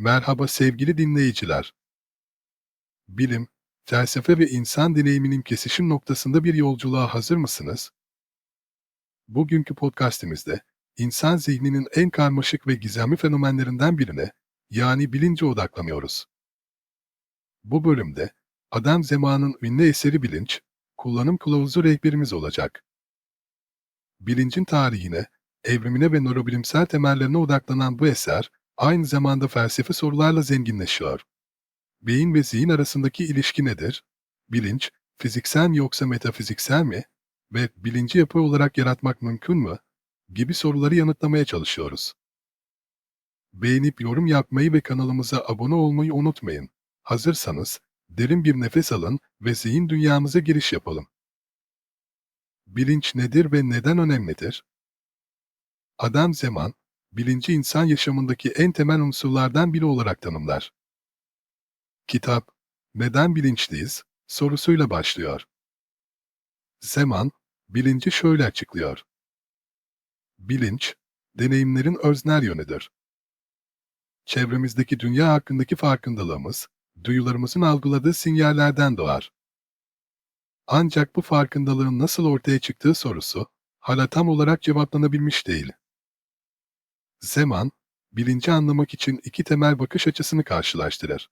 Merhaba sevgili dinleyiciler. Bilim, felsefe ve insan deneyiminin kesişim noktasında bir yolculuğa hazır mısınız? Bugünkü podcastimizde, insan zihninin en karmaşık ve gizemli fenomenlerinden birine, yani bilince odaklanıyoruz. Bu bölümde, Adam Zeman'ın ünlü eseri Bilinç, kullanım kılavuzu rehberimiz olacak. Bilincin tarihine, evrimine ve nörobilimsel temellerine odaklanan bu eser, aynı zamanda felsefi sorularla zenginleşiyor. Beyin ve zihin arasındaki ilişki nedir? Bilinç, fiziksel mi yoksa metafiziksel mi? Ve bilinci yapı olarak yaratmak mümkün mü? Gibi soruları yanıtlamaya çalışıyoruz. Beğenip yorum yapmayı ve kanalımıza abone olmayı unutmayın. Hazırsanız, derin bir nefes alın ve zihin dünyamıza giriş yapalım. Bilinç nedir ve neden önemlidir? Adam Zeman, bilinci insan yaşamındaki en temel unsurlardan biri olarak tanımlar. Kitap, Neden bilinçliyiz? sorusuyla başlıyor. Zeman, bilinci şöyle açıklıyor. Bilinç, deneyimlerin öznel yönüdür. Çevremizdeki dünya hakkındaki farkındalığımız, duyularımızın algıladığı sinyallerden doğar. Ancak bu farkındalığın nasıl ortaya çıktığı sorusu, hala tam olarak cevaplanabilmiş değil. Zeman, bilinci anlamak için iki temel bakış açısını karşılaştırır.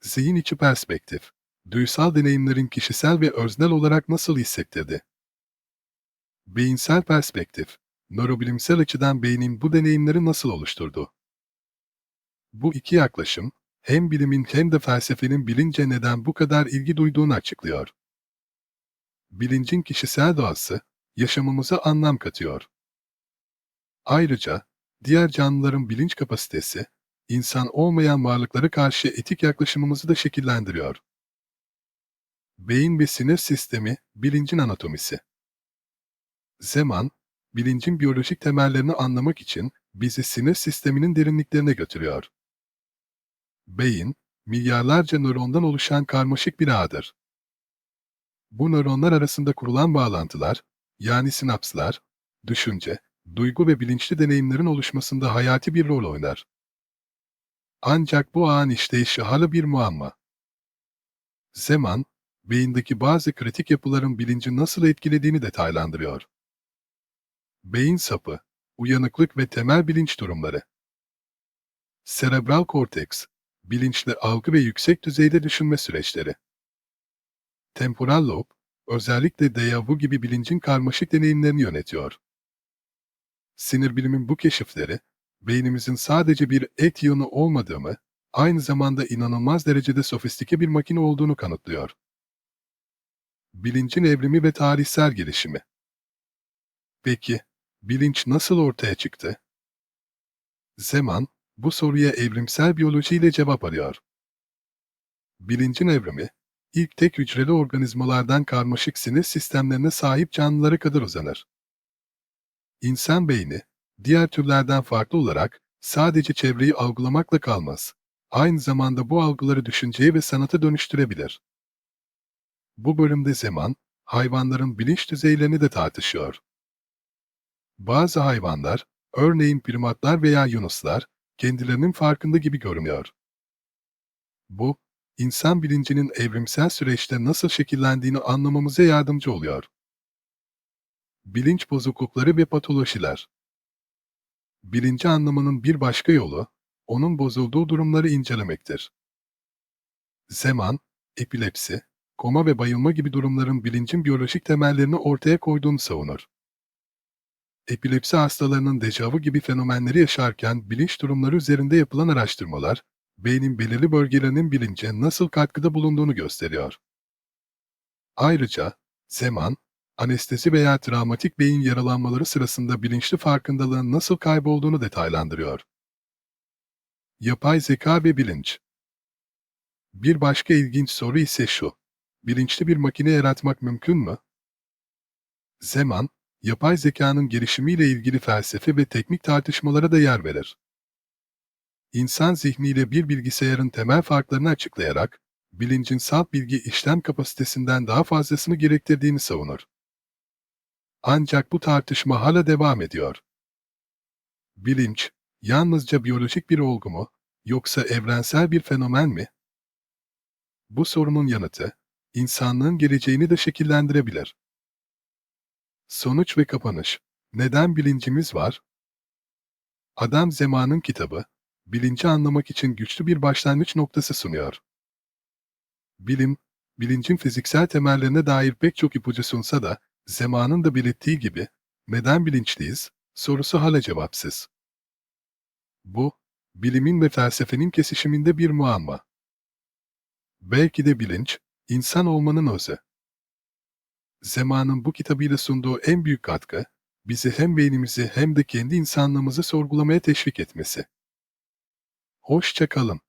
Zihin içi perspektif, duysal deneyimlerin kişisel ve öznel olarak nasıl hissettirdi? Beyinsel perspektif, nörobilimsel açıdan beynin bu deneyimleri nasıl oluşturdu? Bu iki yaklaşım, hem bilimin hem de felsefenin bilince neden bu kadar ilgi duyduğunu açıklıyor. Bilincin kişisel doğası, yaşamımıza anlam katıyor. Ayrıca, diğer canlıların bilinç kapasitesi, insan olmayan varlıklara karşı etik yaklaşımımızı da şekillendiriyor. Beyin ve sinir sistemi, bilincin anatomisi. Zeman, bilincin biyolojik temellerini anlamak için bizi sinir sisteminin derinliklerine götürüyor. Beyin, milyarlarca nörondan oluşan karmaşık bir ağdır. Bu nöronlar arasında kurulan bağlantılar, yani sinapslar, düşünce, duygu ve bilinçli deneyimlerin oluşmasında hayati bir rol oynar. Ancak bu ağın işleyişi hala bir muamma. Zeman, beyindeki bazı kritik yapıların bilinci nasıl etkilediğini detaylandırıyor. Beyin sapı, uyanıklık ve temel bilinç durumları. Serebral korteks, bilinçli algı ve yüksek düzeyde düşünme süreçleri. Temporal lob, özellikle dejavu gibi bilincin karmaşık deneyimlerini yönetiyor. Sinir bilimin bu keşifleri, beynimizin sadece bir et yığını olmadığını, aynı zamanda inanılmaz derecede sofistike bir makine olduğunu kanıtlıyor. Bilincin evrimi ve tarihsel gelişimi. Peki, bilinç nasıl ortaya çıktı? Zeman, bu soruya evrimsel biyolojiyle cevap arıyor. Bilincin evrimi, ilk tek hücreli organizmalardan karmaşık sinir sistemlerine sahip canlılara kadar uzanır. İnsan beyni, diğer türlerden farklı olarak sadece çevreyi algılamakla kalmaz. Aynı zamanda bu algıları düşünceye ve sanata dönüştürebilir. Bu bölümde zaman, hayvanların bilinç düzeylerini de tartışıyor. Bazı hayvanlar, örneğin primatlar veya yunuslar, kendilerinin farkında gibi görünüyor. Bu, insan bilincinin evrimsel süreçte nasıl şekillendiğini anlamamıza yardımcı oluyor. Bilinç bozuklukları ve patolojiler Bilinci anlamanın bir başka yolu, onun bozulduğu durumları incelemektir. Zeman, epilepsi, koma ve bayılma gibi durumların bilincin biyolojik temellerini ortaya koyduğunu savunur. Epilepsi hastalarının dejavu gibi fenomenleri yaşarken bilinç durumları üzerinde yapılan araştırmalar, beynin belirli bölgelerinin bilince nasıl katkıda bulunduğunu gösteriyor. Ayrıca, Zeman, anestezi veya travmatik beyin yaralanmaları sırasında bilinçli farkındalığın nasıl kaybolduğunu detaylandırıyor. Yapay zeka ve bilinç Bir başka ilginç soru ise şu, bilinçli bir makine yaratmak mümkün mü? Zeman, yapay zekanın gelişimiyle ilgili felsefe ve teknik tartışmalara da yer verir. İnsan zihniyle bir bilgisayarın temel farklarını açıklayarak, bilincin salt bilgi işlem kapasitesinden daha fazlasını gerektirdiğini savunur. Ancak bu tartışma hala devam ediyor. Bilinç, yalnızca biyolojik bir olgu mu, Yoksa evrensel bir fenomen mi? Bu sorunun yanıtı, insanlığın geleceğini de şekillendirebilir. Sonuç ve kapanış. Neden bilincimiz var? Adam Zeman'ın kitabı, bilinci anlamak için güçlü bir başlangıç noktası sunuyor. Bilim, bilincin fiziksel temellerine dair pek çok ipucu sunsa da, Zeman'ın da belirttiği gibi, neden bilinçliyiz, sorusu hala cevapsız. Bu, bilimin ve felsefenin kesişiminde bir muamma. Belki de bilinç, insan olmanın özü. Zemanın bu kitabıyla sunduğu en büyük katkı, bizi hem beynimizi hem de kendi insanlığımızı sorgulamaya teşvik etmesi. Hoşça kalın.